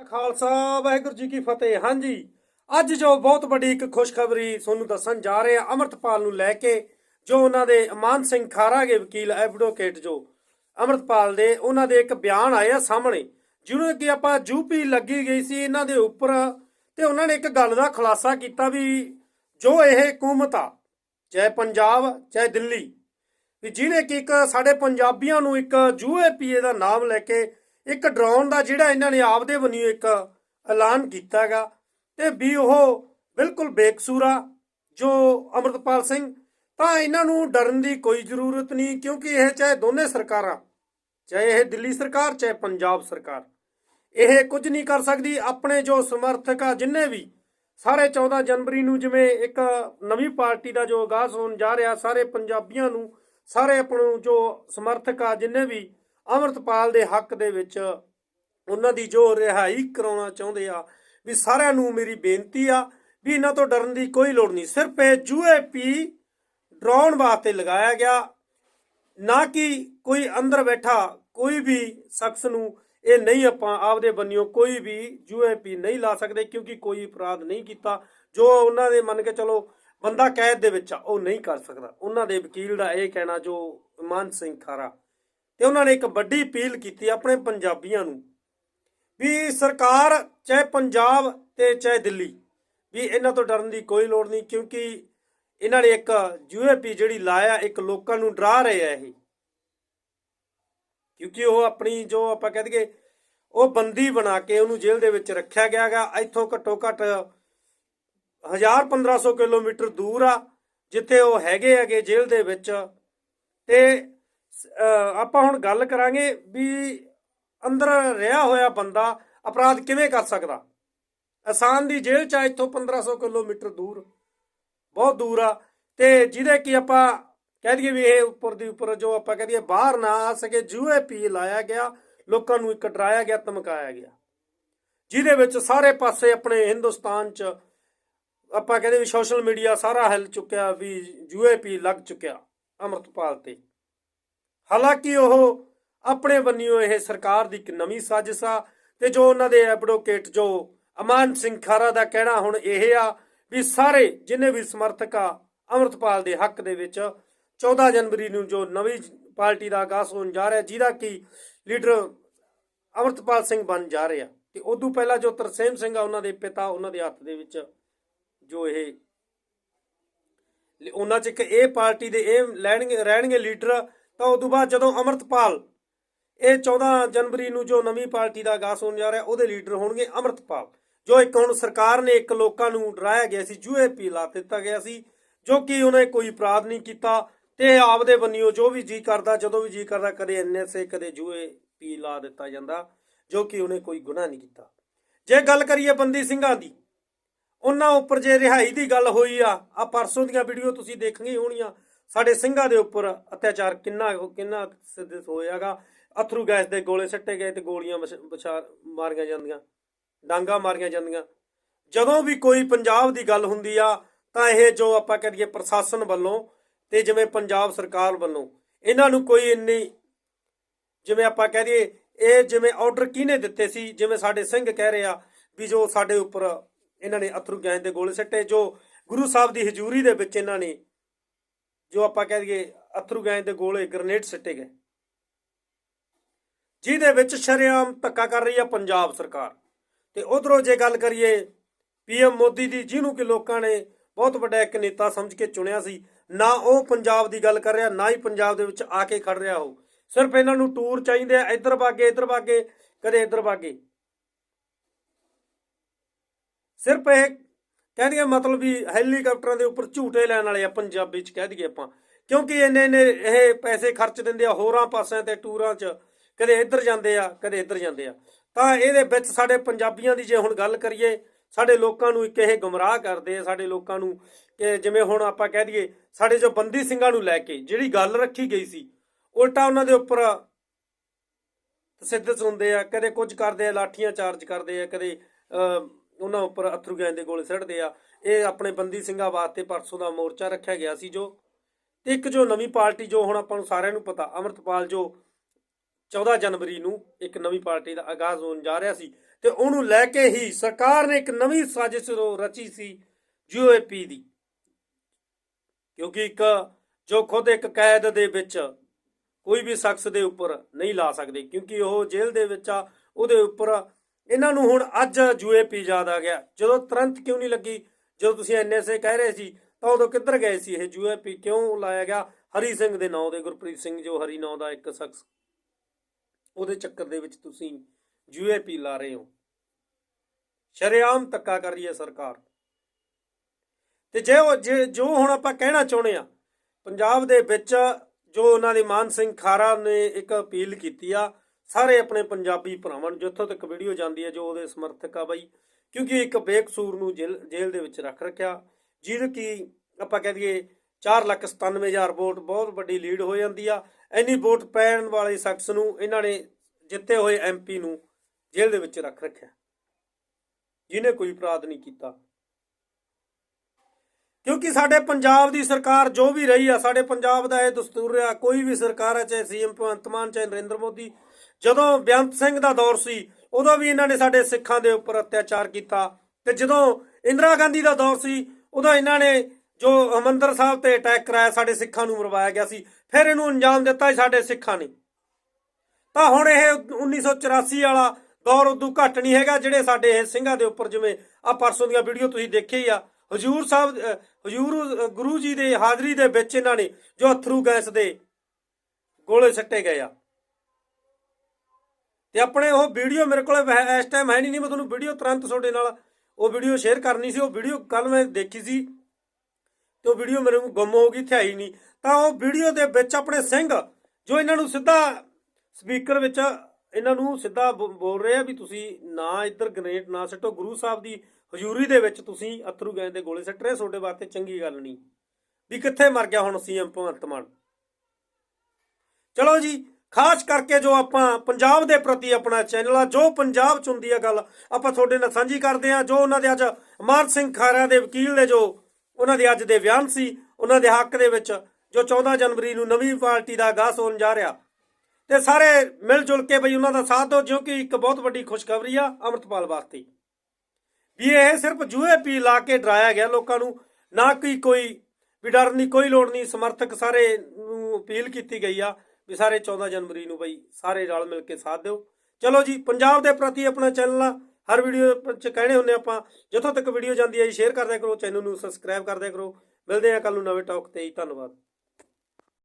ਖਾਲਸਾ, ਵਾਹਿਗੁਰੂ ਜੀ ਕੀ ਫਤਿਹ। ਹਾਂਜੀ, ਅੱਜ ਜੋ ਬਹੁਤ ਵੱਡੀ ਇੱਕ ਖੁਸ਼ਖਬਰੀ ਤੁਹਾਨੂੰ ਦੱਸਣ ਜਾ ਰਹੇ ਆ ਅਮਰਤਪਾਲ ਨੂੰ ਲੈ ਕੇ, ਜੋ ਉਹਨਾਂ ਦੇ ਅਮਾਨ ਸਿੰਘ ਖਾਰਾਗੇ ਵਕੀਲ ਐਡਵੋਕੇਟ ਜੋ ਅਮਰਤਪਾਲ ਦੇ, ਉਹਨਾਂ ਦੇ ਇੱਕ ਬਿਆਨ ਆਇਆ ਸਾਹਮਣੇ, ਜਿਹਨੂੰ ਕਿ ਆਪਾਂ ਯੂਪੀ ਲੱਗੀ ਗਈ ਸੀ ਇਹਨਾਂ ਦੇ ਉੱਪਰ, ਤੇ ਉਹਨਾਂ ਨੇ ਇੱਕ ਗੱਲ ਦਾ ਖੁਲਾਸਾ ਕੀਤਾ ਵੀ ਜੋ ਇਹ ਹਕੂਮਤ ਆ, ਚਾਹੇ ਪੰਜਾਬ, ਚਾਹੇ ਦਿੱਲੀ, ਵੀ ਜਿਹਨੇ ਕਿ ਇੱਕ ਸਾਡੇ ਪੰਜਾਬੀਆਂ ਨੂੰ ਇੱਕ ਜੂਏ ਪੀਏ ਦਾ ਨਾਮ ਲੈ ਕੇ ਇੱਕ ਡਰਾਉਣ ਦਾ ਜਿਹੜਾ ਇਹਨਾਂ ਨੇ ਆਪਦੇ ਵੱਲੋਂ ਇੱਕ ਐਲਾਨ ਕੀਤਾ ਹੈਗਾ ਤੇ ਵੀ ਉਹ ਬਿਲਕੁਲ ਬੇਕਸੂਰ ਆ ਜੋ ਅਮਰਤਪਾਲ ਸਿੰਘ, ਤਾਂ ਇਹਨਾਂ ਨੂੰ ਡਰਨ ਦੀ ਕੋਈ ਜ਼ਰੂਰਤ ਨਹੀਂ, ਕਿਉਂਕਿ ਇਹ ਚਾਹੇ ਦੋਨੇ ਸਰਕਾਰਾਂ, ਚਾਹੇ ਇਹ ਦਿੱਲੀ ਸਰਕਾਰ, ਚਾਹੇ ਪੰਜਾਬ ਸਰਕਾਰ, ਇਹ ਕੁਝ ਨਹੀਂ ਕਰ ਸਕਦੀ। ਆਪਣੇ ਜੋ ਸਮਰਥਕ ਆ, ਜਿੰਨੇ ਵੀ ਸਾਰੇ 14 ਜਨਵਰੀ ਨੂੰ ਜਿਵੇਂ ਇੱਕ ਨਵੀਂ ਪਾਰਟੀ ਦਾ ਜੋ ਆਗਾਜ਼ ਹੋਣ ਜਾ ਰਿਹਾ, ਸਾਰੇ ਪੰਜਾਬੀਆਂ ਨੂੰ, ਸਾਰੇ ਆਪਣੋ ਜੋ ਸਮਰਥਕ ਆ, ਜਿੰਨੇ ਵੀ ਅਮਰਤਪਾਲ ਦੇ ਹੱਕ ਦੇ ਵਿੱਚ ਉਹਨਾਂ ਦੀ ਜੋ ਰਿਹਾਈ ਕਰਾਉਣਾ ਚਾਹੁੰਦੇ ਆ, ਵੀ ਸਾਰਿਆਂ ਨੂੰ ਮੇਰੀ ਬੇਨਤੀ ਆ ਵੀ ਇਹਨਾਂ ਤੋਂ ਡਰਨ ਦੀ ਕੋਈ ਲੋੜ ਨਹੀਂ। ਸਿਰਫ ਇਹ ਜੂਏ ਪੀ ਡਰਾਉਣ ਵਾਸਤੇ ਲਗਾਇਆ ਗਿਆ, ਨਾ ਕਿ ਕੋਈ ਅੰਦਰ ਬੈਠਾ ਕੋਈ ਵੀ ਸ਼ਖਸ ਨੂੰ ਇਹ ਨਹੀਂ ਆਪਾਂ ਆਪਦੇ ਬੰਨਿਓ ਕੋਈ ਵੀ ਯੂਏਪੀ ਨਹੀਂ ਲਾ ਸਕਦੇ ਕਿਉਂਕਿ ਕੋਈ ਅਪਰਾਧ ਨਹੀਂ ਕੀਤਾ। ਜੋ ਉਹਨਾਂ ਦੇ ਮੰਨ ਕੇ ਚਲੋ ਬੰਦਾ ਕੈਦ ਦੇ ਵਿੱਚ ਆ, ਉਹ ਨਹੀਂ ਕਰ ਸਕਦਾ। ਉਹਨਾਂ ਦੇ ਵਕੀਲ ਦਾ ਇਹ ਕਹਿਣਾ ਜੋ ਇਮਾਨ ਸਿੰਘ ਖਾਰਾ ਤੇ ਉਹਨਾਂ ਨੇ ਇੱਕ ਵੱਡੀ ਅਪੀਲ ਕੀਤੀ ਆਪਣੇ ਪੰਜਾਬੀਆਂ ਨੂੰ ਵੀ ਸਰਕਾਰ, ਚਾਹੇ ਪੰਜਾਬ ਤੇ ਚਾਹੇ ਦਿੱਲੀ, ਵੀ ਇਹਨਾਂ ਤੋਂ ਡਰਨ ਦੀ ਕੋਈ ਲੋੜ ਨਹੀਂ, ਕਿਉਂਕਿ ਇਹਨਾਂ ਨੇ ਇੱਕ ਯੂਏਪੀ ਜਿਹੜੀ ਲਾਇਆ, ਇੱਕ ਲੋਕਾਂ ਨੂੰ ਡਰਾ ਰਹੇ ਆ ਇਹ। ਕਿਉਂਕਿ ਉਹ ਆਪਣੀ ਜੋ ਆਪਾਂ ਕਹਿ ਦਈਏ, ਉਹ ਬੰਦੀ ਬਣਾ ਕੇ ਉਹਨੂੰ ਜੇਲ੍ਹ ਦੇ ਵਿੱਚ ਰੱਖਿਆ ਗਿਆਗਾ ਇੱਥੋਂ ਘੱਟੋ ਘੱਟ 1000 1500 ਕਿਲੋਮੀਟਰ ਦੂਰ ਆ, ਜਿੱਥੇ ਉਹ ਹੈਗੇ ਹੈਗੇ ਜੇਲ੍ਹ ਦੇ ਵਿੱਚ। ਤੇ ਆਪਾਂ ਹੁਣ ਗੱਲ ਕਰਾਂਗੇ ਵੀ ਅੰਦਰ ਰਿਹਾ ਹੋਇਆ ਬੰਦਾ ਅਪਰਾਧ ਕਿਵੇਂ ਕਰ ਸਕਦਾ? ਆਸਾਨ ਦੀ ਜੇਲ੍ਹ ਚ ਆ, ਇੱਥੋਂ 1500 ਕਿਲੋਮੀਟਰ ਦੂਰ, ਬਹੁਤ ਦੂਰ ਆ। ਤੇ ਜਿਹਦੇ ਕੀ ਆਪਾਂ ਕਹਿ ਦਈਏ ਵੀ ਇਹ ਉੱਪਰ ਦੀ ਉੱਪਰ ਜੋ ਆਪਾਂ ਕਹਿ ਦਈਏ ਬਾਹਰ ਨਾ ਆ ਸਕੇ, ਜੂਏ ਪੀ ਲਾਇਆ ਗਿਆ, ਲੋਕਾਂ ਨੂੰ ਇੱਕ ਡਰਾਇਆ ਗਿਆ, ਧਮਕਾਇਆ ਗਿਆ। ਜਿਹਦੇ ਵਿੱਚ ਸਾਰੇ ਪਾਸੇ ਆਪਣੇ ਹਿੰਦੁਸਤਾਨ ਚ ਆਪਾਂ ਕਹਿੰਦੇ ਵੀ ਸੋਸ਼ਲ ਮੀਡੀਆ ਸਾਰਾ ਹਿਲ ਚੁੱਕਿਆ, ਵੀ ਜੂਏ ਪੀ ਲੱਗ ਚੁੱਕਿਆ ਅਮਰਤਪਾਲ ਤੇ। ਹਾਲਾਂਕਿ ਉਹ ਆਪਣੇ ਬੰਨਿਓ ਇਹ ਸਰਕਾਰ ਦੀ ਇੱਕ ਨਵੀਂ ਸਾਜ਼ਿਸ਼ ਆ ਤੇ ਜੋ ਉਹਨਾਂ ਦੇ ਐਡਵੋਕੇਟ ਜੋ ਅਮਾਨ ਸਿੰਘ ਖਾਰਾ ਦਾ ਕਹਿਣਾ ਹੁਣ ਇਹ ਆ ਵੀ ਸਾਰੇ ਜਿੰਨੇ ਵੀ ਸਮਰਥਕ ਆ ਅਮਰਤਪਾਲ ਦੇ ਹੱਕ ਦੇ ਵਿੱਚ 14 ਜਨਵਰੀ ਨੂੰ ਜੋ ਨਵੀਂ ਪਾਰਟੀ ਦਾ ਆਗਾਜ਼ ਹੋਣ ਜਾ ਰਿਹਾ ਜਿਹਦਾ ਕਿ ਲੀਡਰ ਅਮਰਤਪਾਲ ਸਿੰਘ ਬਣ ਜਾ ਰਿਹਾ ਤੇ ਉਦੋਂ ਪਹਿਲਾਂ ਜੋ ਤਰਸੇਮ ਸਿੰਘ ਆ ਉਹਨਾਂ ਦੇ ਪਿਤਾ ਉਹਨਾਂ ਦੇ ਹੱਥ ਦੇ ਵਿੱਚ ਜੋ ਇਹ ਉਹਨਾਂ ਚ ਇੱਕ ਇਹ ਪਾਰਟੀ ਦੇ ਇਹ ਲੈਣਗੇ ਰਹਿਣਗੇ ਲੀਡਰ ਤਾਂ ਉਦੋਂ ਬਾਅਦ ਜਦੋਂ ਅਮਰਤਪਾਲ, ਇਹ 14 ਜਨਵਰੀ ਨੂੰ ਜੋ ਨਵੀਂ ਪਾਰਟੀ ਦਾ ਆਗਾਜ਼ ਹੋਣ ਜਾ ਰਿਹਾ, ਉਹਦੇ ਲੀਡਰ ਹੋਣਗੇ ਅਮਰਤਪਾਲ, ਜੋ ਇੱਕ ਹੁਣ ਸਰਕਾਰ ਨੇ ਇੱਕ ਲੋਕਾਂ ਨੂੰ ਡਰਾਇਆ ਗਿਆ ਸੀ ਜੂਏ ਪੀ ਲਾ ਦਿੱਤਾ ਗਿਆ ਸੀ, ਜੋ ਕਿ ਉਹਨੇ ਕੋਈ ਅਪਰਾਧ ਨਹੀਂ ਕੀਤਾ ਤੇ ਆਪਦੇ ਬੰਨਿਓ ਜੋ ਵੀ ਜੀ ਕਰਦਾ, ਜਦੋਂ ਵੀ ਜੀ ਕਰਦਾ, ਕਦੇ ਐਨਐਸਏ ਕਦੇ ਜੂਏ ਪੀ ਲਾ ਦਿੱਤਾ ਜਾਂਦਾ, ਜੋ ਕਿ ਉਹਨੇ ਕੋਈ ਗੁਨਾਹ ਨਹੀਂ ਕੀਤਾ। ਜੇ ਗੱਲ ਕਰੀਏ ਬੰਦੀ ਸਿੰਘਾਂ ਦੀ, ਉਹਨਾਂ ਉੱਪਰ ਜੇ ਰਿਹਾਈ ਦੀ ਗੱਲ ਹੋਈ ਆ ਆ ਪਰਸੋਂ ਦੀਆਂ ਵੀਡੀਓ ਤੁਸੀਂ ਦੇਖਣਗੇ ਹੋਣੀਆਂ ਸਾਡੇ ਸਿੰਘਾਂ ਦੇ ਉੱਪਰ ਅਤਿਆਚਾਰ ਕਿੰਨਾ ਕਿੰਨਾ ਸਿੱਧੇ ਹੋਇਆਗਾ? ਅਥਰੂ ਗੈਸ ਦੇ ਗੋਲੇ ਸੱਟੇ ਗਏ ਤੇ ਗੋਲੀਆਂ ਵਿਛ- ਵਿਚਾਰ ਮਾਰੀਆਂ ਜਾਂਦੀਆਂ, ਡਾਂਗਾ ਮਾਰੀਆਂ ਜਾਂਦੀਆਂ। ਜਦੋਂ ਵੀ ਕੋਈ ਪੰਜਾਬ ਦੀ ਗੱਲ ਹੁੰਦੀ ਆ, ਤਾਂ ਇਹ ਜੋ ਆਪਾਂ ਕਹੀਏ ਪ੍ਰਸ਼ਾਸਨ ਵੱਲੋਂ ਤੇ ਜਿਵੇਂ ਪੰਜਾਬ ਸਰਕਾਰ ਵੱਲੋਂ, ਇਹਨਾਂ ਨੂੰ ਕੋਈ ਇੰਨੀ ਜਿਵੇਂ ਆਪਾਂ ਕਹਿ ਦਈਏ, ਇਹ ਜਿਵੇਂ ਆਰਡਰ ਕਿਹਨੇ ਦਿੱਤੇ ਸੀ? ਜਿਵੇਂ ਸਾਡੇ ਸਿੰਘ ਕਹਿ ਰਹੇ ਆ ਵੀ ਜੋ ਸਾਡੇ ਉੱਪਰ ਇਹਨਾਂ ਨੇ ਅਥਰੂ ਗੈਸ ਦੇ ਗੋਲੇ ਸੱਟੇ, ਜੋ ਗੁਰੂ ਸਾਹਿਬ ਦੀ ਹਜ਼ੂਰੀ ਦੇ ਵਿੱਚ ਇਹਨਾਂ ਨੇ ਜੋ ਆਪਾਂ ਕਹਿ ਦਈਏ ਅਥਰੂ ਗੈਸ ਦੇ ਗੋਲੇ ਗ੍ਰਨੇਡ ਸਿੱਟੇ ਗਏ। ਜਿਹਦੇ ਵਿੱਚ ਸ਼ਰੇਆਮ ਧੱਕਾ ਕਰ ਰਹੀ ਹੈ ਪੰਜਾਬ ਸਰਕਾਰ। ਤੇ ਉਧਰੋਂ ਜੇ ਗੱਲ ਕਰੀਏ ਪੀਐਮ ਮੋਦੀ ਦੀ, ਜਿਹਨੂੰ ਕਿ ਲੋਕਾਂ ਨੇ ਬਹੁਤ ਵੱਡਾ ਇੱਕ ਨੇਤਾ ਸਮਝ ਕੇ ਚੁਣਿਆ ਸੀ, ਨਾ ਉਹ ਪੰਜਾਬ ਦੀ ਗੱਲ ਕਰ ਰਿਹਾ, ਨਾ ਹੀ ਪੰਜਾਬ ਦੇ ਵਿੱਚ ਆ ਕੇ ਖੜ ਰਿਹਾ ਉਹ। ਸਿਰਫ ਇਹਨਾਂ ਨੂੰ ਟੂਰ ਚਾਹੀਦੇ ਆ, ਇੱਧਰ ਬਾਗੇ ਇੱਧਰ ਭਾਗੇ ਕਦੇ ਇੱਧਰ ਭਾਗੇ ਸਿਰਫ ਇਹ ਕਹਿ ਦਈਏ ਮਤਲਬ ਵੀ ਹੈਲੀਕਾਪਟਰਾਂ ਦੇ ਉੱਪਰ ਝੂਟੇ ਲੈਣ ਵਾਲੇ ਆ ਪੰਜਾਬੀ ਚ ਕਹਿ ਦਈਏ ਆਪਾਂ। ਕਿਉਂਕਿ ਇੰਨੇ ਇੰਨੇ ਇਹ ਪੈਸੇ ਖਰਚ ਦਿੰਦੇ ਆ ਹੋਰਾਂ ਪਾਸਿਆਂ ਤੇ ਟੂਰਾਂ 'ਚ ਕਦੇ ਇੱਧਰ ਜਾਂਦੇ ਆ ਕਦੇ ਇੱਧਰ ਜਾਂਦੇ ਆ। ਤਾਂ ਇਹਦੇ ਵਿੱਚ ਸਾਡੇ ਪੰਜਾਬੀਆਂ ਦੀ ਜੇ ਹੁਣ ਗੱਲ ਕਰੀਏ ਸਾਡੇ ਲੋਕਾਂ ਨੂੰ ਇੱਕ ਇਹ ਗੁੰਮਰਾਹ ਕਰਦੇ ਆ ਸਾਡੇ ਲੋਕਾਂ ਨੂੰ ਕਿ ਜਿਵੇਂ ਹੁਣ ਆਪਾਂ ਕਹਿ ਦਈਏ ਸਾਡੇ ਜੋ ਬੰਦੀ ਸਿੰਘਾਂ ਨੂੰ ਲੈ ਕੇ ਜਿਹੜੀ ਗੱਲ ਰੱਖੀ ਗਈ ਸੀ ਉਲਟਾ ਉਹਨਾਂ ਦੇ ਉੱਪਰ ਸਿੱਧਤ ਹੁੰਦੇ ਆ ਕਦੇ ਕੁਝ ਕਰਦੇ ਆ ਲਾਠੀਆਂ ਚਾਰਜ ਕਰਦੇ ਆ ਕਦੇ ਅਹ, ਉਹਨਾਂ ਉੱਪਰ ਅਥਰੂ ਗੈਸ ਦੇ ਗੋਲੇ ਸੜਦੇ ਆ। ਇਹ ਆਪਣੇ ਬੰਦੀ ਸਿੰਘਾਂ ਵਾਸਤੇ ਪਰਸੋਂ ਦਾ ਮੋਰਚਾ ਰੱਖਿਆ ਗਿਆ ਸੀ ਜੋ ਤੇ ਇੱਕ ਜੋ ਨਵੀਂ ਪਾਰਟੀ ਜੋ ਹੁਣ ਆਪਾਂ ਨੂੰ ਸਾਰਿਆਂ ਨੂੰ ਪਤਾ, ਅਮਰਤਪਾਲ ਜੋ 14 ਜਨਵਰੀ ਨੂੰ ਇੱਕ ਨਵੀਂ ਪਾਰਟੀ ਦਾ ਆਗਾਜ਼ ਹੋਣ ਜਾ ਰਿਹਾ ਸੀ ਤੇ ਉਹਨੂੰ ਲੈ ਕੇ ਹੀ ਸਰਕਾਰ ਨੇ ਇੱਕ ਨਵੀਂ ਸਾਜ਼ਿਸ਼ ਰਚੀ ਸੀ ਯੂਏਪੀ ਦੀ। ਕਿਉਂਕਿ ਇੱਕ ਜੋ ਖੁਦ ਇੱਕ ਕੈਦ ਦੇ ਵਿੱਚ ਕੋਈ ਵੀ ਸ਼ਖਸ ਦੇ ਉੱਪਰ ਨਹੀਂ ਲਾ ਸਕਦੇ, ਕਿਉਂਕਿ ਉਹ ਜੇਲ੍ਹ ਦੇ ਵਿੱਚ ਆ, ਉਹਦੇ ਉੱਪਰ ਇਹਨਾਂ ਨੂੰ ਹੁਣ ਅੱਜ ਯੂਏਪੀ ਯਾਦ ਆ ਗਿਆ। ਜਦੋਂ ਤੁਰੰਤ ਕਿਉਂ ਨਹੀਂ ਲੱਗੀ? ਜਦੋਂ ਤੁਸੀਂ ਐਨਐਸਏ ਕਹਿ ਰਹੇ ਸੀ, ਤਾਂ ਉਦੋਂ ਕਿੱਧਰ ਗਏ ਸੀ? ਇਹ ਯੂਏਪੀ ਕਿਉਂ ਲਾਇਆ ਗਿਆ? ਹਰੀ ਸਿੰਘ ਦੇ ਨਾਂ ਦੇ ਗੁਰਪ੍ਰੀਤ ਸਿੰਘ, ਜੋ ਹਰੀ ਨਾਂ ਦਾ ਇੱਕ ਸ਼ਖਸ। ਉਹਦੇ ਚੱਕਰ ਦੇ ਵਿੱਚ ਤੁਸੀਂ ਯੂਏਪੀ ਲਾ ਰਹੇ ਹੋ। ਸ਼ਰੇਆਮ ਤੱਕਾ ਕਰ ਰਹੀ ਹੈ ਸਰਕਾਰ। ਤੇ ਜੇ ਉਹ ਜੇ- ਜੋ ਹੁਣ ਆਪਾਂ ਕਹਿਣਾ ਚਾਹੁੰਦੇ ਆ ਪੰਜਾਬ ਦੇ ਵਿੱਚ ਜੋ ਉਹਨਾਂ ਦੀ ਮਾਨ ਸਿੰਘ ਖਾਰਾ ਨੇ ਇੱਕ ਅਪੀਲ ਕੀਤੀ ਆ ਸਾਰੇ ਆਪਣੇ ਪੰਜਾਬੀ ਭਰਾਵਾਂ ਨੂੰ ਜਿੱਥੋਂ ਤੱਕ ਵੀਡੀਓ ਜਾਂਦੀ ਹੈ ਜੋ ਉਹਦੇ ਸਮਰਥਕ ਆ ਬਾਈ, ਕਿਉਂਕਿ ਇੱਕ ਬੇਕਸੂਰ ਨੂੰ ਜੇਲ੍ਹ ਜੇਲ੍ਹ ਦੇ ਵਿੱਚ ਰੱਖ ਰੱਖਿਆ, ਜਿਹਦੇ ਕੀ ਆਪਾਂ ਕਹਿ ਦਈਏ 497000 ਵੋਟ ਬਹੁਤ ਵੱਡੀ ਲੀਡ ਹੋ ਜਾਂਦੀ ਆ। ਇੰਨੀ ਵੋਟ ਪੈਣ ਵਾਲੇ ਸ਼ਖਸ ਨੂੰ ਇਹਨਾਂ ਨੇ ਜਿੱਤੇ ਹੋਏ ਐਮਪੀ ਨੂੰ ਜੇਲ੍ਹ ਦੇ ਵਿੱਚ ਰੱਖ ਰੱਖਿਆ। ਜਿਹਨੇ ਕੋਈ ਅਪਰਾਧ ਨਹੀਂ ਕੀਤਾ। ਕਿਉਂਕਿ ਸਾਡੇ ਪੰਜਾਬ ਦੀ ਸਰਕਾਰ ਜੋ ਵੀ ਰਹੀ ਆ, ਸਾਡੇ ਪੰਜਾਬ ਦਾ ਇਹ ਦਸਤੂਰ ਆ ਕੋਈ ਵੀ ਸਰਕਾਰ ਹੈ ਚਾਹੇ ਸੀਐਮ ਭਗਵੰਤ ਮਾਨ, ਚਾਹੇ ਨਰਿੰਦਰ ਮੋਦੀ ਜਦੋਂ ਬੇਅੰਤ ਸਿੰਘ ਦਾ ਦੌਰ ਸੀ, ਉਦੋਂ ਵੀ ਇਹਨਾਂ ਨੇ ਸਾਡੇ ਸਿੱਖਾਂ ਦੇ ਉੱਪਰ ਅਤਿਆਚਾਰ ਕੀਤਾ। ਤੇ ਜਦੋਂ ਇੰਦਰਾ ਗਾਂਧੀ ਦਾ ਦੌਰ ਸੀ, ਉਦੋਂ ਇਹਨਾਂ ਨੇ ਜੋ ਹਮੰਦਰ ਸਾਹਿਬ ਤੇ ਅਟੈਕ ਕਰਾਇਆ, ਸਾਡੇ ਸਿੱਖਾਂ ਨੂੰ ਮਰਵਾਇਆ ਗਿਆ ਸੀ। ਫਿਰ ਇਹਨੂੰ ਅੰਜਾਮ ਦਿੱਤਾ ਸਾਡੇ ਸਿੱਖਾਂ ਨੇ। ਤਾਂ ਹੁਣ ਇਹ 1984 ਵਾਲਾ ਦੌਰ ਉਦੋਂ ਘੱਟ ਨਹੀਂ ਹੈਗਾ, ਜਿਹੜੇ ਸਾਡੇ ਇਹ ਸਿੰਘਾਂ ਦੇ ਉੱਪਰ, ਜਿਵੇਂ ਆ ਪਰਸੋਂ ਦੀਆਂ ਵੀਡੀਓ ਤੁਸੀਂ ਦੇਖੀ ਆ। ਹਜੂਰ ਸਾਹਿਬ ਹਜੂਰ ਗੁਰੂ ਜੀ ਦੇ ਹਾਜ਼ਰੀ ਦੇ ਵਿੱਚ ਇਹਨਾਂ ਨੇ ਜੋ ਅਥਰੂ ਗੈਸ ਦੇ ਗੋਲੇ ਸੱਟੇ ਗਏ ਆ। ਤੇ ਆਪਣੇ ਉਹ ਵੀਡੀਓ ਮੇਰੇ ਕੋਲ ਇਸ ਟਾਈਮ ਹੈ ਨਹੀਂ ਨਹੀਂ, ਮੈਂ ਤੁਹਾਨੂੰ ਵੀਡੀਓ ਤੁਰੰਤ ਤੁਹਾਡੇ ਨਾਲ ਉਹ ਵੀਡੀਓ ਸ਼ੇਅਰ ਕਰਨੀ ਸੀ, ਉਹ ਵੀਡੀਓ ਕੱਲ ਮੈਂ ਦੇਖੀ ਸੀ ਤੇ ਉਹ ਵੀਡੀਓ ਮੇਰੇ ਕੋਲ ਗੁੰਮ ਹੋ ਗਈ ਇੱਥੇ ਆਈ ਨਹੀਂ। ਤਾਂ ਉਹ ਵੀਡੀਓ ਦੇ ਵਿੱਚ ਆਪਣੇ ਸਿੰਘ ਜੋ ਇਹਨਾਂ ਨੂੰ ਸਿੱਧਾ ਸਪੀਕਰ ਵਿੱਚ ਇਹਨਾਂ ਨੂੰ ਸਿੱਧਾ ਬ- ਬੋਲ ਰਹੇ ਆ ਵੀ ਤੁਸੀਂ ਨਾ ਇੱਧਰ ਗ੍ਰੇਨੇਡ ਨਾ ਸੱਟੋ, ਗੁਰੂ ਸਾਹਿਬ ਦੀ ਹਜ਼ੂਰੀ ਦੇ ਵਿੱਚ ਤੁਸੀਂ ਅਥਰੂ ਗੈਸ ਦੇ ਗੋਲੇ ਸੱਟ ਰਹੇ, ਤੁਹਾਡੇ ਵਾਸਤੇ ਚੰਗੀ ਗੱਲ ਨਹੀਂ। ਵੀ ਕਿੱਥੇ ਮਰ ਗਿਆ ਹੁਣ ਸੀਐਮ ਭਗਵੰਤ ਮਾਨ? ਚਲੋ ਜੀ ਖਾਸ ਕਰਕੇ ਜੋ ਆਪਾਂ ਪੰਜਾਬ ਦੇ ਪ੍ਰਤੀ ਆਪਣਾ ਚੈਨਲ ਆ, ਜੋ ਪੰਜਾਬ ਚ ਹੁੰਦੀ ਆ ਗੱਲ, ਆਪਾਂ ਤੁਹਾਡੇ ਨਾਲ ਸਾਂਝੀ ਕਰਦੇ ਆ, ਜੋ ਉਹਨਾਂ ਦੇ ਅੱਜ ਮਾਨ ਸਿੰਘ ਖਾਰਾ ਦੇ ਵਕੀਲ ਨੇ ਜੋ ਉਹਨਾਂ ਦੇ ਅੱਜ ਦੇ ਬਿਆਨ ਸੀ, ਉਹਨਾਂ ਦੇ ਹੱਕ ਦੇ ਵਿੱਚ ਜੋ 14 ਜਨਵਰੀ ਨੂੰ ਨਵੀਂ ਪਾਰਟੀ ਦਾ ਆਗਾਜ਼ ਹੋਣ ਜਾ ਰਿਹਾ। ਤੇ ਸਾਰੇ ਮਿਲ ਜੁਲ ਕੇ ਬਈ ਉਹਨਾਂ ਦਾ ਸਾਥ ਦਿਓ, ਜੋ ਕਿ ਇੱਕ ਬਹੁਤ ਵੱਡੀ ਖੁਸ਼ਖਬਰੀ ਆ ਅਮਰਤਪਾਲ ਵਾਸਤੇ। ਵੀ ਇਹ ਸਿਰਫ ਜੂਏ ਪੀ ਲਾ ਕੇ ਡਰਾਇਆ ਗਿਆ ਲੋਕਾਂ ਨੂੰ, ਨਾ ਕਿ ਕੋਈ ਵੀ ਡਰਨ ਦੀ ਕੋਈ ਲੋੜ ਨਹੀਂ, ਸਮਰਥਕ ਸਾਰੇ ਨੂੰ ਅਪੀਲ ਕੀਤੀ ਗਈ ਆ। ਵੀ ਸਾਰੇ 14 ਜਨਵਰੀ ਨੂੰ ਬਈ ਸਾਰੇ ਰਲ ਮਿਲ ਕੇ ਸਾਥ ਦਿਓ। ਚਲੋ ਜੀ, ਪੰਜਾਬ ਦੇ ਪ੍ਰਤੀ ਆਪਣਾ ਚੈਨਲ ਆ। ਹਰ ਵੀਡੀਓ ਚ ਕਹਿਣੇ ਹੁੰਦੇ ਆਪਾਂ। ਜਿੱਥੋਂ ਤੱਕ ਵੀਡੀਓ ਜਾਂਦੀ ਹੈ ਜੀ, ਸ਼ੇਅਰ ਕਰਦਿਆ ਕਰੋ, ਚੈਨਲ ਨੂੰ ਸਬਸਕ੍ਰਾਈਬ ਕਰਦਿਆ ਕਰੋ। ਮਿਲਦੇ ਆ ਕੱਲ ਨੂੰ ਨਵੇਂ ਟੌਕ ਤੇ ਜੀ। ਧੰਨਵਾਦ।